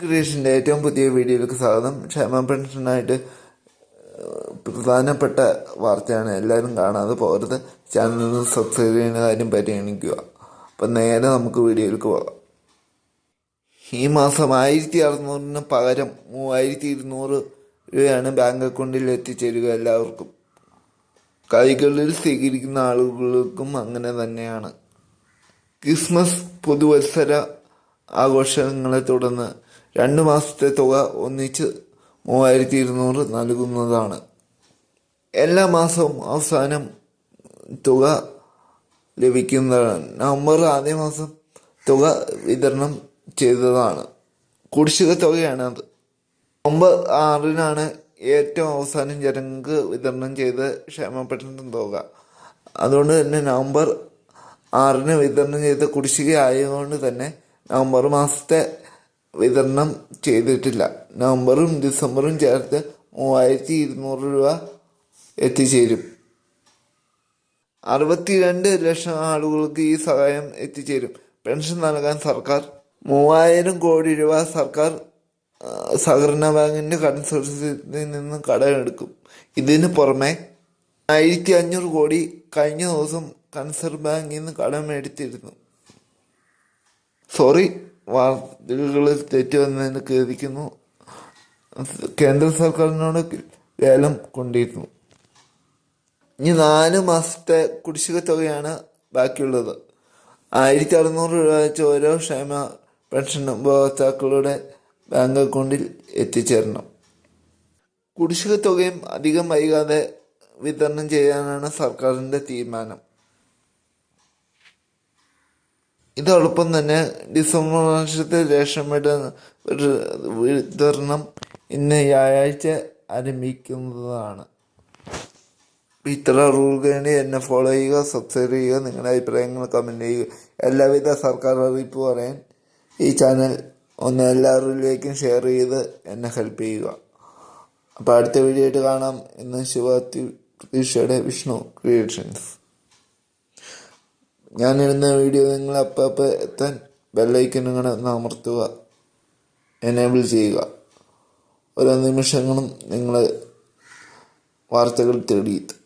ക്രിയേഷന്റെ ഏറ്റവും പുതിയ വീഡിയോയിലേക്ക് സ്വാഗതം. ക്ഷേമ പെൻഷനായിട്ട് പ്രധാനപ്പെട്ട വാർത്തയാണ് എല്ലാവരും കാണാതെ പോകരുത്. ചാനൽ സബ്സ്ക്രൈബ് ചെയ്യുന്ന കാര്യം പരിഗണിക്കുക. അപ്പം നേരെ നമുക്ക് വീഡിയോയിലേക്ക് പോകാം. ഈ മാസം ആയിരത്തി അറുന്നൂറിന് പകരം മൂവായിരത്തി ഇരുന്നൂറ് രൂപയാണ് ബാങ്ക് അക്കൗണ്ടിൽ എത്തിച്ചേരുക എല്ലാവർക്കും. കൈകളിൽ സ്വീകരിക്കുന്ന ആളുകൾക്കും അങ്ങനെ തന്നെയാണ്. ക്രിസ്മസ് പുതുവത്സര ആഘോഷങ്ങളെ തുടർന്ന് രണ്ട് മാസത്തെ തുക ഒന്നിച്ച് മൂവായിരത്തി ഇരുന്നൂറ് നൽകുന്നതാണ്. എല്ലാ മാസവും അവസാനം തുക ലഭിക്കുന്നതാണ് നവംബർ ആദ്യ മാസം തുക വിതരണം ചെയ്തതാണ്. കുടിശ്ശിക തുകയാണ് അത്. നവംബർ ആറിനാണ് ഏറ്റവും അവസാനം ജനങ്ങൾക്ക് വിതരണം ചെയ്ത ക്ഷേമപ്പെട്ട തുക. അതുകൊണ്ട് തന്നെ നവംബർ ആറിന് വിതരണം ചെയ്ത കുടിശ്ശിക ആയതുകൊണ്ട് തന്നെ നവംബർ മാസത്തെ വിതരണം ചെയ്തിട്ടില്ല. നവംബറും ഡിസംബറും ചേർത്ത് മൂവായിരത്തി ഇരുന്നൂറ് രൂപ എത്തിച്ചേരും. അറുപത്തിരണ്ട് ലക്ഷം ആളുകൾക്ക് ഈ സഹായം എത്തിച്ചേരും. പെൻഷൻ നൽകാൻ സർക്കാർ മൂവായിരം കോടി രൂപ സർക്കാർ സഹകരണ ബാങ്കിന്റെ കൺസോർഷ്യത്തിൽ നിന്ന് കടമെടുക്കും. ഇതിന് പുറമെ ആയിരത്തി അഞ്ഞൂറ് കോടി കഴിഞ്ഞ ദിവസം കൺസർ ബാങ്കിൽ നിന്ന് കടമെടുത്തിരുന്നു. സോറി വാർത്തകളിൽ തെറ്റ് വന്നതിന് ഖേദിക്കുന്നു. കേന്ദ്ര സർക്കാരിനോട് ലേലം കൊണ്ടിരുന്നു. ഇനി നാല് മാസത്തെ കുടിശ്ശിക തുകയാണ് ബാക്കിയുള്ളത്. ആയിരത്തി അറുന്നൂറ് രൂപ വെച്ച് ഓരോ ക്ഷേമ പെൻഷൻ ഉപഭോക്താക്കളുടെ ബാങ്ക് അക്കൗണ്ടിൽ എത്തിച്ചേരണം. കുടിശ്ശിക തുകയും അധികം വൈകാതെ വിതരണം ചെയ്യാനാണ് സർക്കാരിന്റെ തീരുമാനം. ഇതോടൊപ്പം തന്നെ ഡിസംബർ മാസത്തെ റേഷൻ വിതരണം ഇന്ന് വ്യാഴാഴ്ച ആരംഭിക്കുന്നതാണ്. ഇത്ര വേണ്ടി എന്നെ ഫോളോ ചെയ്യുക സബ്സ്ക്രൈബ് ചെയ്യുക നിങ്ങളുടെ അഭിപ്രായങ്ങൾ കമന്റ് ചെയ്യുക. എല്ലാവിധ സർക്കാർ അറിയിപ്പ് പറയാൻ ഈ ചാനൽ ഒന്ന് എല്ലാവരിലേക്കും ഷെയർ ചെയ്ത് എന്നെ ഹെൽപ്പ് ചെയ്യുക. അപ്പോൾ അടുത്ത വീഡിയോ ആയിട്ട് കാണാം. ഇന്ന് ശിവാത്തി പ്രതീക്ഷയുടെ വിഷ്ണു ക്രിയേഷൻസ് ഞാനിടുന്ന വീഡിയോ നിങ്ങൾ അപ്പം അപ്പം എത്താൻ ബെല്ലൈക്കൻ ഒന്ന് അമർത്തുക. എനേബിൾ ചെയ്യുക. ഓരോ നിമിഷങ്ങളും നിങ്ങൾ വാർത്തകൾ തേടിയെത്തും.